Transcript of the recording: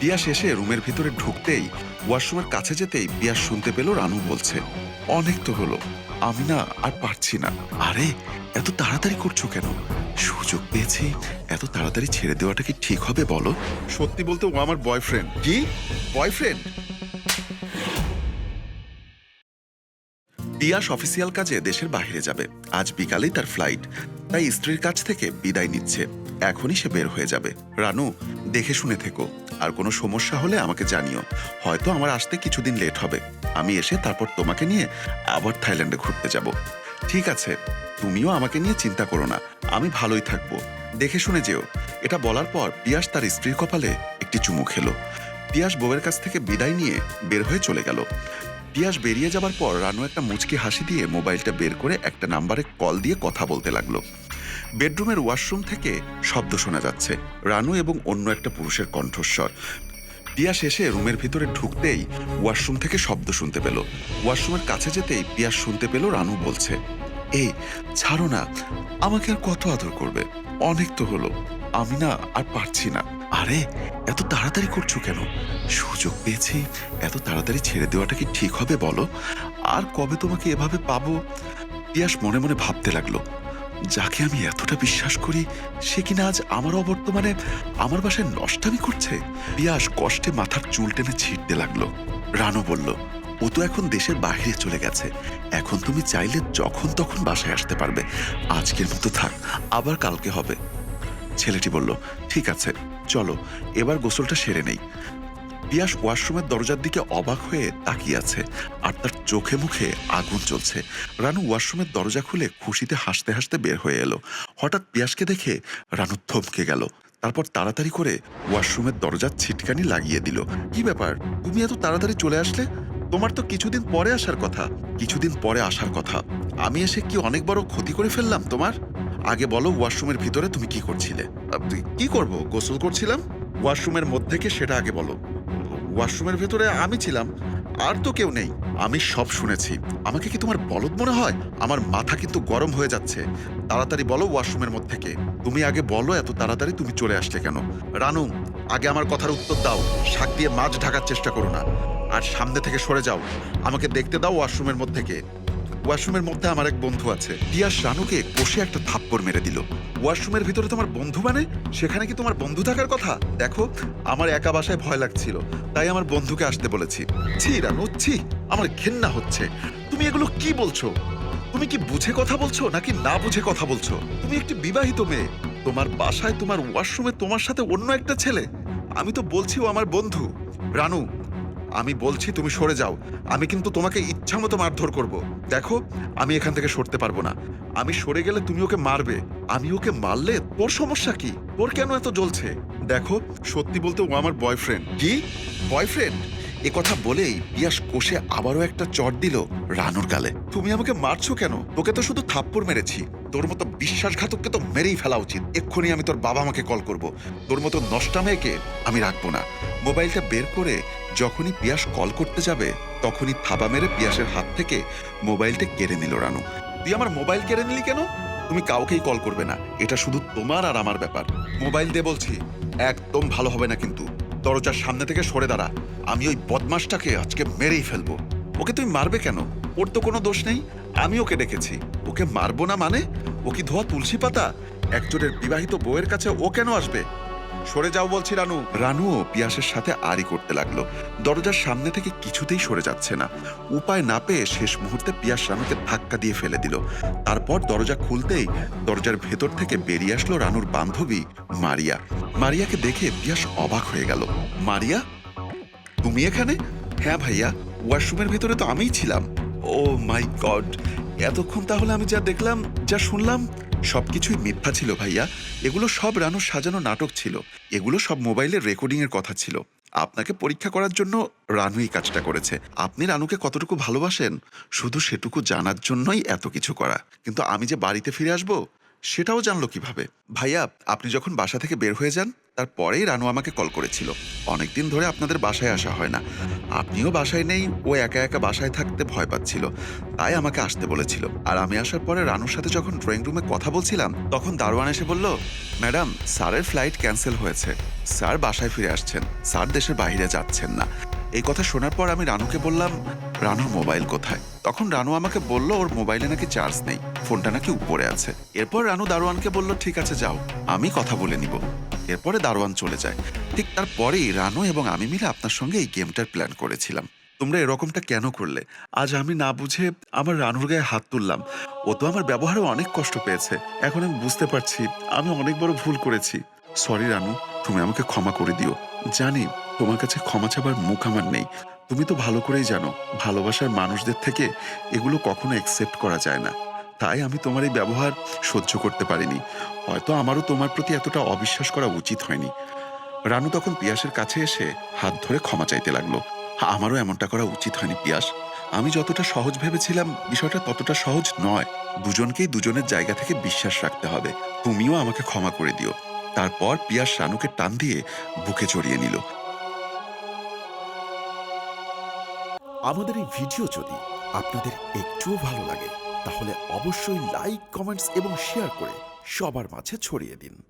পিয়া শেষে রুমের ভিতরে ঢুকতেই ওয়াশরুমের কাছে যেতেই পিয়া শুনতে পেল রানু বলছে অনেক তো হলো আমি না আর পারছি না। আরে এত তাড়াতাড়ি করছ কেন? সুযোগ পেয়েছি এত তাড়াতাড়ি ছেড়ে দেওয়াটা কি ঠিক হবে বলো? সত্যি বলতে ও আমার বয়ফ্রেন্ড কি? বয়ফ্রেন্ড পিয়াস অফিসিয়াল কাজে দেশের বাইরে যাবে। আজ বিকালেই তার ফ্লাইট তাই স্ত্রীর কাছ থেকে বিদায় নিচ্ছে। এখনই সে বের হয়ে যাবে। রানু দেখে শুনে থেকো। আর কোনো সমস্যা হলে আমাকে জানিও। হয়তো আমার আসতে কিছুদিন লেট হবে। আমি এসে তারপর তোমাকে নিয়ে আবার থাইল্যান্ডে ঘুরতে যাব। ঠিক আছে, তুমিও আমাকে নিয়ে চিন্তা করো না। আমি ভালোই থাকব। দেখে শুনে যেও। এটা বলার পর পিয়াস তার স্ত্রীর কপালে একটি চুমু খেলো। পিয়াস বউয়ের কাছ থেকে বিদায় নিয়ে বের হয়ে চলে গেল। পিয়াস বেরিয়ে যাবার পর রানু একটা মুচকি হাসি দিয়ে মোবাইলটা বের করে একটা নাম্বারে কল দিয়ে কথা বলতে লাগল। বেডরুমের ওয়াশরুম থেকে শব্দ শোনা যাচ্ছে। রানু এবং অন্য একটা পুরুষের কণ্ঠস্বর। পিয়াস এসে রুমের ভিতরে ঢুকতেই ওয়াশরুম থেকে শব্দ শুনতে পেল। ওয়াশরুমের কাছে যেতেই পিয়াস শুনতে পেল রানু বলছে, এই, ছাড়ো না, আমাকে আর কত আদর করবে? অনেক তো হলো। আমি না আর পারছি না। আরে, এত তাড়াতাড়ি করছ কেন? সুযোগ পেয়েছি। এত তাড়াতাড়ি ছেড়ে দেওয়াটা কি ঠিক হবে বলো? আর কবে তোমাকে এভাবে পাবো? পিয়াস মনে মনে ভাবতে লাগল যাকে আমি এতটা বিশ্বাস করি, সে কিনা আজ আমার অবর্তমানে আমার বাসায় নষ্টামি করছে? পিয়াস কষ্টে মাথার চুল টেনে ছিঁড়তে লাগল। রানু বলল, ও তো এখন দেশের বাইরে চলে গেছে। এখন তুমি চাইলে যখন তখন বাসায় আসতে পারবে। আজকের মতো থাক, আবার কালকে হবে। ছেলেটি বলল, ঠিক আছে, চলো, এবার গোসলটা সেরে নেই। পিয়াস ওয়াশরুমের দরজার দিকে অবাক হয়ে তাকিয়ে আছে আর তার চোখে মুখে আগুন জ্বলছে। রানু ওয়াশরুমের দরজা খুলে খুশিতে হাসতে হাসতে বের হয়ে এলো। হঠাৎ পিয়াসকে দেখে রানু থমকে গেল। তারপর তাড়াতাড়ি করে ওয়াশরুমের দরজার ছিটকানি লাগিয়ে দিল। কি ব্যাপার? তুমি এত তাড়াতাড়ি চলে আসলে? তোমার তো কিছুদিন পরে আসার কথা। কিছুদিন পরে আসার কথা। আমি এসে কি অনেক বড় ক্ষতি করে ফেললাম তোমার? আগে বলো ওয়াশরুমের ভিতরে তুমি কি করছিলে? কি করব? গোসল করছিলাম? ওয়াশরুমের মধ্যে সেটা আগে বলো। ওয়াশরুমের ভেতরে আমি ছিলাম, আর তো কেউ নেই। আমি সব শুনেছি। আমাকে কি তোমার বলদ মনে হয়? আমার মাথা কিন্তু গরম হয়ে যাচ্ছে। তাড়াতাড়ি বলো ওয়াশরুমের মধ্যে থেকে। তুমি আগে বলো, এত তাড়াতাড়ি তুমি চলে আসলে কেন? রানু, আগে আমার কথার উত্তর দাও। শাক দিয়ে মাছ ঢাকার চেষ্টা করো না। আর সামনে থেকে সরে যাও। আমাকে দেখতে দাও ওয়াশরুমের মধ্যে কে ওয়াশরুমের মধ্যে আমার এক বন্ধু আছে। পিয়াস রানুকে কষে একটা থাপ্পড় মেরে দিল। ওয়াশরুমের ভিতরে তোমার বন্ধু মানে? সেখানে কি তোমার বন্ধু থাকার কথা? দেখো, আমার একা বাসায় ভয় লাগছিল। তাই আমার বন্ধুকে আসতে বলেছি। ছি, রানু, ছি, আমার ঘেন্না হচ্ছে। তুমি এগুলো কি বলছো? তুমি কি বুঝে কথা বলছো, নাকি না বুঝে কথা বলছো? তুমি একটি বিবাহিত মেয়ে। তোমার বাসায়, তোমার ওয়াশরুমে তোমার সাথে অন্য একটা ছেলে। আমি তো বলছি ও আমার বন্ধু। রানু আমি বলছি তুমি সরে যাও। আমি কিন্তু তোমাকে ইচ্ছা মতো মারধর করব। দেখো, আমি এখান থেকে সরতে পারব না। আমি সরে গেলে তুমি ওকে মারবে। আমি ওকে মারলে তোর সমস্যা কি? তোর কেন এত জ্বলছে? দেখো, সত্যি বলতে ও আমার বয়ফ্রেন্ড কি? বয়ফ্রেন্ড এ কথা বলেই পিয়াস কোষে আবারও একটা চট দিল রানুর গালে। তুমি আমাকে মারছো কেন? তোকে তো শুধু থাপ্পড় মেরেছি। তোর মতো বিশ্বাসঘাতককে তো মেরেই ফেলা উচিত। এক্ষুনি আমি তোর বাবা মাকে কল করব। তোর মতো নষ্টা মেয়েকে আমি রাখব না। মোবাইলটা বের করে যখনই পিয়াস কল করতে যাবে, তখনই থাবা মেরে পিয়াসের হাত থেকে মোবাইলটা কেড়ে নিল রানু। তুই আমার মোবাইল কেড়ে নিলি কেন? তুমি কাউকেই কল করবে না। এটা শুধু তোমার আর আমার ব্যাপার। মোবাইল দে বলছি, একদম ভালো হবে না কিন্তু। দরজার সামনে থেকে সরে দাঁড়া। আমি ওই বদমাসটাকে আজকে মেরেই ফেলব। ওকে তুমি মারবে কেন? ওর তো কোনো দোষ নেই। আমি ওকে ডেকেছি। ওকে মারবো না মানে? ও কি ধোয়া তুলসী পাতা? একজনের বিবাহিত বউয়ের কাছে ও কেন আসবে? সরে যাও বলছি রানু। রানুও পিয়াসের সাথে আড়ি করতে লাগল। দরজার সামনে থেকে কিছুতেই সরে যাচ্ছে না। উপায় না পেয়ে শেষ মুহূর্তে পিয়াস রানুকে ধাক্কা দিয়ে ফেলে দিল। তারপর দরজা খুলতেই দরজার ভেতর থেকে বেরিয়ে আসলো রানুর বান্ধবী মারিয়া। মারিয়াকে দেখে পিয়াস অবাক হয়ে গেল। মারিয়া, তুমি এখানে? হ্যাঁ ভাইয়া, ওয়াশরুমের ভেতরে তো আমিই ছিলাম। ও মাই গড, এতক্ষণ তাহলে আমি যা দেখলাম, যা শুনলাম সবকিছুই মিথ্যা ছিল ভাইয়া। এগুলো সব রানুর সাজানো নাটক ছিল। এগুলো সব মোবাইলের রেকর্ডিং এর কথা ছিল। আপনাকে পরীক্ষা করার জন্য রানু এই কাজটা করেছে। আপনি রানুকে কতটুকু ভালোবাসেন, শুধু সেটুকু জানার জন্যই এত কিছু করা। কিন্তু আমি যে বাড়িতে ফিরে আসব, সেটাও জানলো কীভাবে? ভাইয়া, আপনি যখন বাসা থেকে বের হয়ে যান তারপরেই রানু আমাকে কল করেছিল। অনেকদিন ধরে আপনাদের বাসায় আসা হয় না। আপনিও বাসায় নেই, ও একা একা বাসায় থাকতে ভয় পাচ্ছিল। তাই আমাকে আসতে বলেছিল। আর আমি আসার পরে রানুর সাথে যখন ড্রয়িং রুমে কথা বলছিলাম, তখন দারোয়ান এসে বলল, ম্যাডাম, স্যারের ফ্লাইট ক্যান্সেল হয়েছে। স্যার বাসায় ফিরে আসছেন। স্যার দেশের বাইরে যাচ্ছেন না। এই কথা শোনার পর আমি রানুকে বললাম রানুর মোবাইল কোথায়? তখন রানু আমাকে বলল, ওর মোবাইলে নাকি চার্জ নেই। ফোনটা নাকি উপরে আছে। এরপর রানু দারোয়ানকে বলল, ঠিক আছে, যাও। আমি কথা বলে নিব। এরপরে দারোয়ান চলে যায়। ঠিক তারপরেই রানু এবং আমি মিলে আপনার সঙ্গে এই গেমটার প্ল্যান করেছিলাম। তোমরা এরকমটা কেন করলে? আজ আমি না বুঝে আমার রানুর গায়ে হাত তুললাম। ও তো আমার ব্যবহারে অনেক কষ্ট পেয়েছে। এখন আমি বুঝতে পারছি, আমি অনেক বড় ভুল করেছি। সরি রানু, তুমি আমাকে ক্ষমা করে দিও। জানি, তোমার কাছে ক্ষমা চাবার মুখ আমার নেই। তুমি তো ভালো করেই জানো, ভালোবাসার মানুষদের থেকে এগুলো কখনো অ্যাকসেপ্ট করা যায় না। তাই আমি তোমার এই ব্যবহার সহ্য করতে পারিনি। হয়তো আমারও তোমার প্রতি এতটা অবিশ্বাস করা উচিত হয়নি। রানু তখন পিয়াসের কাছে এসে হাত ধরে ক্ষমা চাইতে লাগল। আমারও এমনটা করা উচিত হয়নি, পিয়াস। আমি যতটা সহজ ভেবেছিলাম, বিষয়টা ততটা সহজ নয়। দুজনকেই দুজনের জায়গা থেকে বিশ্বাস রাখতে হবে। তুমিও আমাকে ক্ষমা করে দিও। তারপর পিয়াস রানুকে টান দিয়ে বুকে জড়িয়ে নিল। আমাদের এই ভিডিও যদি আপনাদের একটুও ভালো লাগে, তাহলে অবশ্যই লাইক কমেন্টস এবং শেয়ার করে সবার মাঝে ছড়িয়ে দিন।